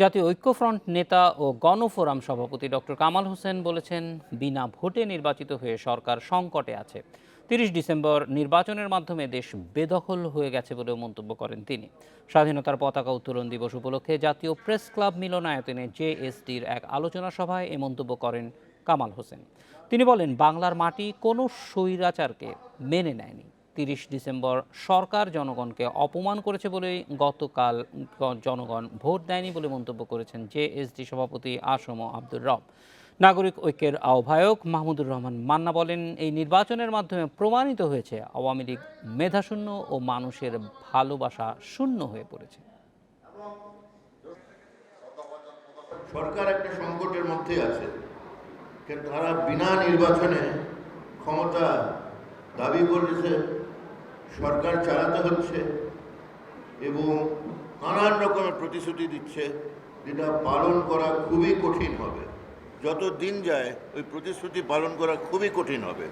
জাতীয় ঐক্যফ্রন্ট নেতা ও গণফোরাম সভাপতি ডক্টর কামাল হোসেন বলেছেন, বিনা ভোটে নির্বাচিত হয়ে সরকার সংকটে আছে। তিরিশ ডিসেম্বর নির্বাচনের মাধ্যমে দেশ বেদখল হয়ে গেছে বলেও মন্তব্য করেন তিনি। স্বাধীনতার পতাকা উত্তোলন দিবস উপলক্ষে জাতীয় প্রেস ক্লাব মিলনায়তনে জেএসডির এক আলোচনা সভায় এ মন্তব্য করেন কামাল হোসেন। তিনি বলেন, বাংলার মাটি কোনো স্বৈরাচারকে মেনে নেয়নি। তিরিশ ডিসেম্বর সরকার জনগণকে অপমান করেছে বলেই গতকাল জনগণ ভোট দেয়নি বলে মন্তব্য করেছেন জেএসডি সভাপতি আসম আব্দুর রব। নাগরিক ঐক্যের আহ্বায়ক মাহমুদুর রহমান মান্না বলেন, এই নির্বাচনের মাধ্যমে প্রমাণিত হয়েছে আওয়ামী লীগ মেধাশূন্য ও মানুষের ভালোবাসা শূন্য হয়ে পড়েছে। সরকার একটা সংকটের মধ্যে আছে। তারা বিনা নির্বাচনে ক্ষমতা দাবি করেছে সরকার চালাতে হচ্ছে এবং নানান রকমের প্রতিশ্রুতি দিচ্ছে, যেটা পালন করা খুবই কঠিন হবে। যত দিন যায় ওই প্রতিশ্রুতি পালন করা খুবই কঠিন হবে।